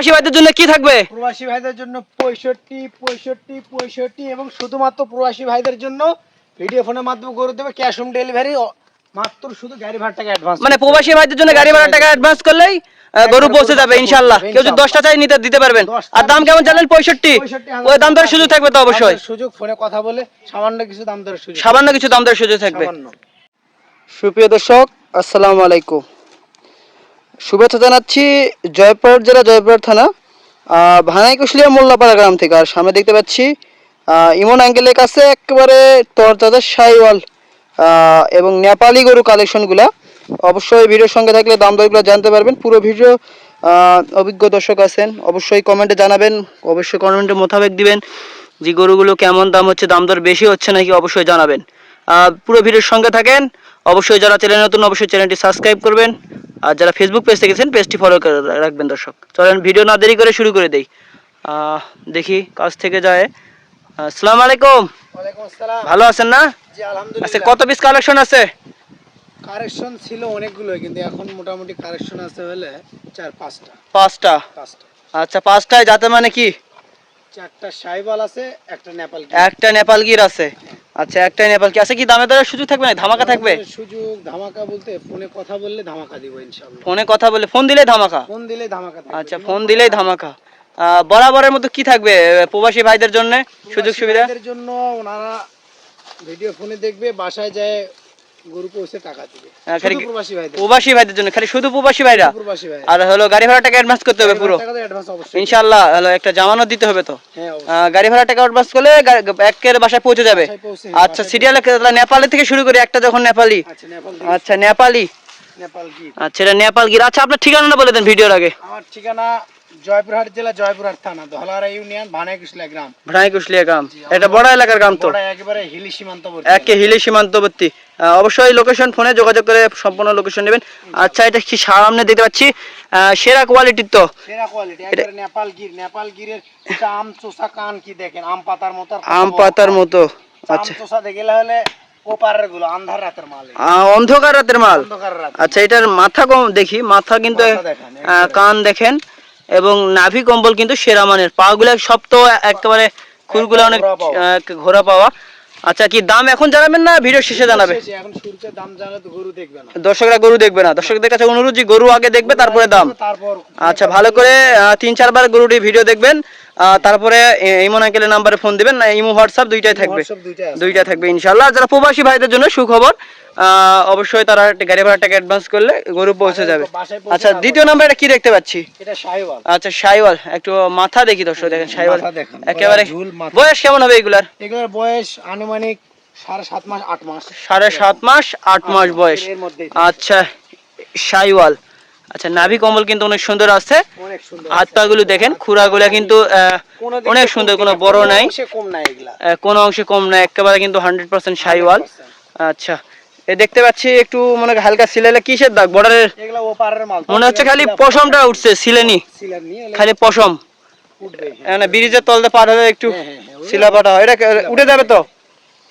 প্রবাসী ভাইদের জন্য কি থাকবে? প্রবাসী ভাইদের জন্য পঁয়ষট্টি পঁয়ষট্টি পঁয়ষট্টি এবং শুধুমাত্র প্রবাসী ভাইদের জন্য ভিডিও ফোনের মাধ্যমে করে দেবে ক্যাশ অন ডেলিভারি মাত্র শুধু গাড়ি ভাড়া টাকা অ্যাডভান্স মানে প্রবাসী ভাইদের জন্য গাড়ি ভাড়া টাকা অ্যাডভান্স করলেই গরু পৌঁছে যাবে ইনশাল্লাহ কেউ যদি দশটা চাই নিতে দিতে পারবেন। আর দাম কেমন জানেন পঁয়ষট্টি। ওই দাম দরের সুযোগ থাকবে তো অবশ্যই। সুযোগ ফোনে কথা বলে সামান্য কিছু দাম দরের সুযোগ সামান্য কিছু দাম দরের সুযোগ থাকবে। সুপ্রিয় দর্শক আসসালামু আলাইকুম। শুভেচ্ছা জানাচ্ছি জয়পুর জেলা জয়পুর থানা ভানাই কুশলিয়া মোল্লাপাড়া গ্রাম থেকে। আর সামনে দেখতে পাচ্ছি ইমন অ্যাঙ্গেলের কাছে একেবারে তরতাজা সাইওয়াল এবং নেপালি গরু কালেকশনগুলা অবশ্যই ভিডিওর সঙ্গে থাকলে দাম দরগুলো জানতে পারবেন। পুরো ভিডিও অভিজ্ঞ দর্শক আছেন, অবশ্যই কমেন্টে জানাবেন, অবশ্যই কমেন্টে মোতাবেক দিবেন, যে গরুগুলো কেমন দাম হচ্ছে, দাম দর বেশি হচ্ছে নাকি অবশ্যই জানাবেন। পুরো ভিডিওর সঙ্গে থাকেন অবশ্যই যারা চ্যানেল নতুন অবশ্যই চ্যানেলটি সাবস্ক্রাইব করবেন। আর যারা ফেসবুক পেজ দেখেছেন পেজটি ফলো করে রাখবেন দর্শক। চলেন ভিডিও না দেরি করে শুরু করে দেই। দেখি কাছ থেকে যায়। আসসালামু আলাইকুম। ভালো আছেন না? জি আচ্ছা কত পিস কালেকশন আছে? কারেকশন ছিল অনেকগুলো কিন্তু এখন মোটামুটি কারেকশন আছে হলে চার পাঁচটা। পাঁচটা? পাঁচটা। আচ্ছা পাঁচটায় যাতে মানে কি? চারটা সাইবাল আছে একটা নেপাল একটা নেপাল গির আছে। আচ্ছা একটাই নেপাল কি? আছে কি দামে দরে সুযোগ থাকবে না ধামাকা থাকবে? সুযোগ ধামাকা বলতে ফোনে কথা বললে ধামাকা দিব ইনশাআল্লাহ। ফোনে কথা বলে ফোন দিলে ধামাকা? ফোন দিলে ধামাকা আচ্ছা ফোন দিলেই ধামাকা। বরাবরের মতো কি থাকবে প্রবাসী ভাইদের জন্য সুযোগ সুবিধা? জন্য ওনারা ভিডিও ফোনে দেখবে বাসায় যায় গরু পৌঁছে টাকা দিবে। হ্যাঁ, খালি প্রবাসী ভাইদের। প্রবাসী ভাইদের জন্য খালি শুধু প্রবাসী ভাইরা? প্রবাসী ভাই আর হলো গাড়ি ভাড়া টাকা অ্যাডভান্স করতে হবে পুরো। টাকা অ্যাডভান্স অবশ্যই। ইনশাআল্লাহ হলো একটা জামানত দিতে হবে তো। হ্যাঁ অবশ্যই। আহ, গাড়ি ভাড়া টাকা অ্যাডভান্স করলে একের বাসায় পৌঁছে যাবে। আচ্ছা সিরিয়ালে নেপালি থেকে শুরু করি একটা যখন নেপালি। আচ্ছা নেপাল আচ্ছা আচ্ছা এটা নেপাল গির। আচ্ছা আপনার ঠিকানাটা বলে দেন ভিডিওর আগে। আমার ঠিকানা জয়পুরহাট জেলা জয়পুরহাট থানা দহলারা ইউনিয়ন ভানাইকুশলা গ্রাম। ভাড়াই কুশলিয়া গ্রাম এটা বড় এলাকার গ্রাম তো। একেবারে হিলি সীমান্তবর্তী। একে হিলি সীমান্তবর্তী। অবশ্যই লোকেশন ফোনে যোগাযোগ করে সম্পূর্ণ লোকেশন নেবেন। আচ্ছা এটা কি সামনে দেখতে পাচ্ছি? সেরা কোয়ালিটির তো। সেরা কোয়ালিটি একেবারে নেপাল গির নেপাল গিরের আম চোষা কান কি দেখেন? আম পাতার মতো আম পাতার মতো। আচ্ছা। চোষা দেখে হলে অন্ধকার রাতের মাল। আচ্ছা এটার মাথা কম দেখি। মাথা কিন্তু কান দেখেন। এবং নাভি কম্বল কিন্তু সেরা মানের। পা গুলা সব তো একেবারে খুরগুলো অনেক ঘোরা পাওয়া। আচ্ছা কি দাম এখন জানাবেন না ভিডিও শেষে জানাবে? এখন সূর্যের দাম জানলে তো গরু দেখবে না। দর্শকরা গরু দেখবে না। দর্শকদের কাছে অনুরোধ যে গরু আগে দেখবে তারপরে দাম। তারপর আচ্ছা ভালো করে আহ, তিন চারবার গরুটি ভিডিও দেখবেন। তারপরে ইমন আঙ্কেলের নাম্বারে ফোন দিবেন না ইমো হোয়াটসঅ্যাপ দুইটাই থাকবে। দুইটাই দুইটা থাকবে ইনশাল্লাহ যারা প্রবাসী ভাইদের জন্য সুখবর অবশ্যই তারা একটা গাড়ি ভাড়া টাকা অ্যাডভান্স করলে গরু পৌঁছে যাবে। আচ্ছা দ্বিতীয় নাম্বার এটা কি দেখতে পাচ্ছি? আচ্ছা সাইওয়াল। একটু মাথা দেখি দর্শক দেখেন সাইওয়াল। একেবারে বয়স কেমন হবে এগুলার? এগুলোর বয়স আনুমানিক সাড়ে সাত মাস আট মাস। সাড়ে সাত মাস আট মাস বয়স। আচ্ছা সাইওয়াল। আচ্ছা নাভি কম্বল কিন্তু অনেক সুন্দর আছে হাত পা গুলো দেখেন খুরাগুলা কিন্তু অনেক সুন্দর কোনো বড় নাই। নাই কোনো অংশে কম না একেবারে কিন্তু হান্ড্রেড পার্সেন্ট সাইওয়াল। আচ্ছা এ দেখতে পাচ্ছি একটু মনে হালকা সিলাইলে কিসের দাগ? বর্ডারের মনে হচ্ছে খালি পশমটা উঠছে সিলেনি। খালি পশম। মানে ব্রিজের তলতে পার হলে একটু হ্যাঁ, হ্যাঁ, হ্যাঁ, শিলা পাটা হয়। এটা উঠে যাবে তো?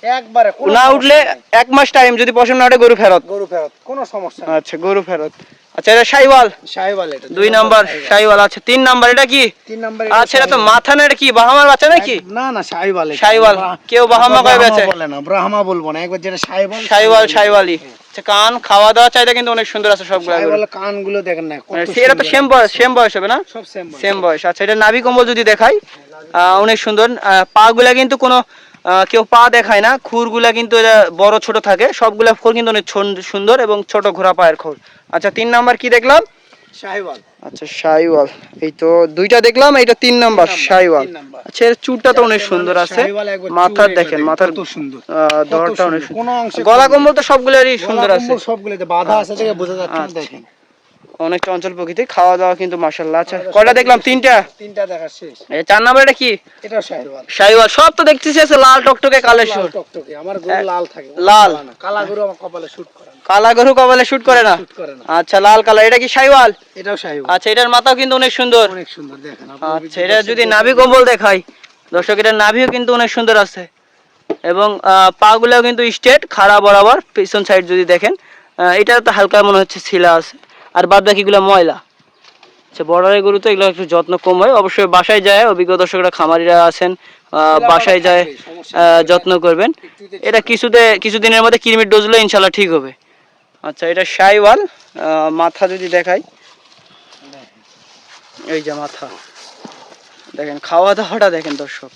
একবারে না উঠলে এক মাস টাইম যদি পশম না উঠে গরু ফেরত। গরু ফেরত কোনো সমস্যা আচ্ছা গরু ফেরত। আচ্ছা এটা এটা দুই নাম্বার আচ্ছা তিন নাম্বার এটা কি? তিন নাম্বার আচ্ছা এটা তো মাথা না এটা কি বাহামার বাচ্চা নাকি? না না। কেউ বাহামা কয় বেচে? বলে না ব্রাহ্মা বলব না একবার যেটা আচ্ছা কান খাওয়া দাওয়া চাইতে কিন্তু অনেক সুন্দর আছে সবগুলো। কানগুলো দেখেন না কত এটা তো সেম বয়স সেম বয়স হবে না? সব সেম সেম বয়স। আচ্ছা এটা নাভি কম্বল যদি দেখাই আহ, অনেক সুন্দর। আহ, পা গুলা কিন্তু কোনো কেউ পা দেখায় না খুরগুলা কিন্তু এটা বড় ছোট থাকে সবগুলা খোর কিন্তু অনেক সুন্দর এবং ছোট ঘোড়া পায়ের খোর। আচ্ছা তিন নাম্বার কি দেখলাম? শাহিওয়াল। আচ্ছা শাইওয়াল এই তো দুইটা দেখলাম এইটা তিন নাম্বার শাইওয়াল আচ্ছা এর চুটটা তো অনেক সুন্দর আছে। মাথার দেখেন মাথার সুন্দর দরটা অনেক গলা কম কম্বল তো সবগুলোরই সুন্দর আছে। সবগুলোতে বাধা আছে দেখে বোঝা যাচ্ছে আচ্ছা। দেখেন। অনেক চঞ্চল প্রকৃতি খাওয়া দাওয়া কিন্তু মাশাল্লাহ আচ্ছা কয়টা দেখলাম? তিনটা? তিনটা দেখা শেষ। এই চার নাম্বার এটা কি? এটাও শাহিওয়াল। শাইওয়াল সব তো দেখতেছি আছে লাল টকটকে লাল সুর টকটকে। আমার গরু লাল থাকে। লাল। কালা গরু আমার কপালে শুট করে না। কালা গরু কপালে শুট করে না? শুট করে না। আচ্ছা লাল কালার এটা কি শাইওয়াল এটাও শাহিওয়াল। আচ্ছা এটার মাথাও কিন্তু অনেক সুন্দর। অনেক সুন্দর দেখেন। আচ্ছা এটা যদি নাভি কম্বল দেখাই। দর্শক এটার নাভিও কিন্তু অনেক সুন্দর আছে। এবং আহ, পাগুলাও কিন্তু স্ট্রেট খাড়া বরাবর। পিছন সাইড যদি দেখেন আহ, এটা তো হালকা মনে হচ্ছে শিলা আছে। আর বাদ বাকিগুলো ময়লা। আচ্ছা বর্ডারের গরু তো এগুলো একটু যত্ন কম হয়। অবশ্যই বাসায় যায় অভিজ্ঞ দর্শকরা খামারিরা আছেন বাসায় যায় যত্ন করবেন। এটা কিছুতে কিছুদিনের মধ্যে কিরমির ডোজলে ইনশাল্লাহ ঠিক হবে। আচ্ছা এটা শাইওয়াল মাথা যদি দেখাই। এই যে মাথা। দেখেন খাওয়া দাওয়াটা দেখেন দর্শক।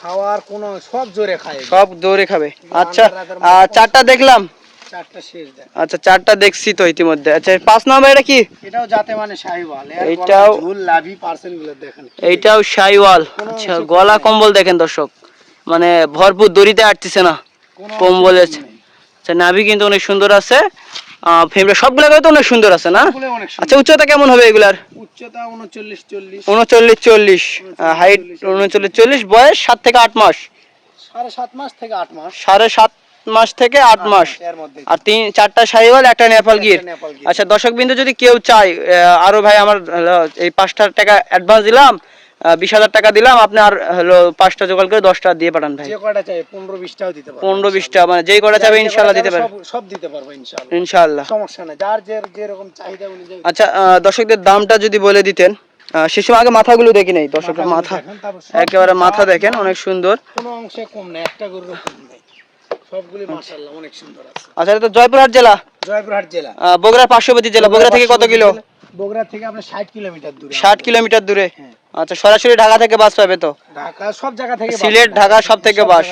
খাওয়ার কোনো সব জোরে খায়। সব জোরে খাবে। আচ্ছা চারটা দেখলাম। আচ্ছা চারটা দেখছি তো ইতিমধ্যে। আচ্ছা পাঁচ নম্বর এটা কি? এটাও যাতে মানে শাহিওয়াল এইটাও- লাভি পার্সেন্টগুলো দেখেন। এইটাও আচ্ছা গলা কম্বল দেখেন দর্শক। মানে ভরপুর দড়িতে আটতেছে না। কোনো কম্বলের আচ্ছা নাভি কিন্তু অনেক সুন্দর আছে। সবগুলো তো অনেক সুন্দর আছে না। আচ্ছা উচ্চতা কেমন হবে এগুলার? উচ্চতা উনচল্লিশ চল্লিশ। উনচল্লিশ চল্লিশ। হাইট উনচল্লিশ চল্লিশ। বয়স সাত থেকে আট মাস। সাড়ে সাত মাস থেকে আট মাস। সাড়ে সাত মাস থেকে আট মাস। আর তিন চারটা শাহিওয়াল একটা নেপাল গির। আচ্ছা দর্শক বিন্দু যদি কেউ চায় আরও ভাই আমার এই পাঁচটা টাকা অ্যাডভান্স দিলাম বিশ হাজার টাকা দিলাম আপনি আর হলো পাঁচটা জোগাড় করে দশটা দিয়ে পাঠান ভাই। পনেরো বিশটাও দিতে পারব পনেরো বিশটা মানে যেই কটা চাবে ইনশাল্লাহ দিতে পারবে সব- দিতে পারব ইনশাল্লাহ। সমস্যা নেই যার যে যেরকম চাহিদা আচ্ছা দর্শকদের দামটা যদি বলে দিতেন সে সময় আগে মাথাগুলো দেখি নাই দর্শকের মাথা একেবারে মাথা দেখেন অনেক সুন্দর। কোনো অংশে কম নেই একটা গরুর কম নেই। সবগুলি মাশাআল্লাহ অনেক সুন্দর আছে। আচ্ছা এটা তো জয়পুরহাট জেলা? জয়পুরহাট জেলা। বগুড়ার পার্শ্ববর্তী জেলা বগুড়া থেকে কত কিলো? বগুড়া থেকে আপনার ষাট কিলোমিটার দূরে ষাট কিলোমিটার দূরে? হ্যাঁ। আচ্ছা সরাসরি ঢাকা থেকে বাস পাবে তো? ঢাকা সব জায়গা থেকে সিলেট, ঢাকা সব থেকে বাস।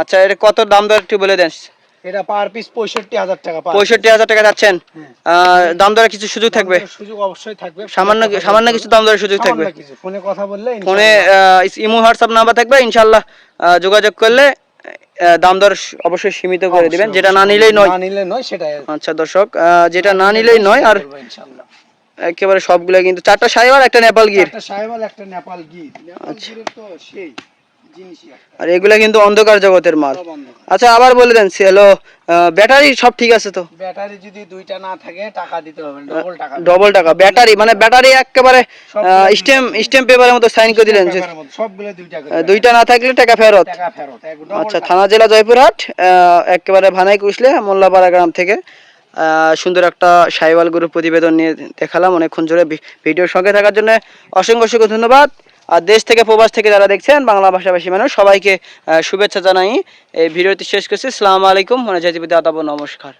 আচ্ছা এটা কত দাম দর একটু বলে দেন? এটা পার পিস পঁয়ষট্টি হাজার টাকা পার পঁয়ষট্টি হাজার টাকা যাচ্ছেন? হ্যাঁ। দাম দরে কিছু সুযোগ থাকবে? সুযোগ অবশ্যই থাকবে। সামান্য কিছু দাম দরের সুযোগ থাকবে। ফোনে কথা বললে ফোনে ইমো হোয়াটসঅ্যাপ নাম্বার থাকবে ইনশাল্লাহ যোগাযোগ করলে দাম দর অবশ্যই সীমিত করে দিবেন যেটা না নিলেই নয়। না নিলে নয় সেটাই আচ্ছা দর্শক যেটা না নিলেই নয় আর ইনশাআল্লাহ। একেবারে সবগুলা কিন্তু চারটা সাইবার একটা নেপাল গির। একটা সাহেবাল একটা নেপাল গির। আচ্ছা। তো সেই আর এগুলা কিন্তু অন্ধকার জগতের মাল। আচ্ছা আবার বলে দেন হ্যালো ব্যাটারি সব ঠিক আছে তো? ব্যাটারি যদি দুইটা না থাকে টাকা দিতে হবে ডবল টাকা। ডবল টাকা। ব্যাটারি মানে ব্যাটারি একেবারে স্টেম স্টেম পেপারের মতো সাইন করে দিলেন সবগুলো দুইটা করে। দুইটা না থাকলে টাকা ফেরত। টাকা ফেরত আচ্ছা থানা জেলা জয়পুরহাট একেবারে ভানাই কুশলে মোল্লাপাড়া গ্রাম থেকে। সুন্দর একটা সাইওয়াল গ্রুপ প্রতিবেদন নিয়ে দেখালাম। অনেকক্ষণ জোরে ভিডিওর সঙ্গে থাকার জন্য অসংখ্য অসংখ্য ধন্যবাদ। আর দেশ থেকে প্রবাস থেকে যারা দেখছেন, বাংলা ভাষাভাষী মানুষ, সবাইকে শুভেচ্ছা জানাই। এই ভিডিওটি শেষ করছি। সালাম আলাইকুম। মানে আদাব নমস্কার।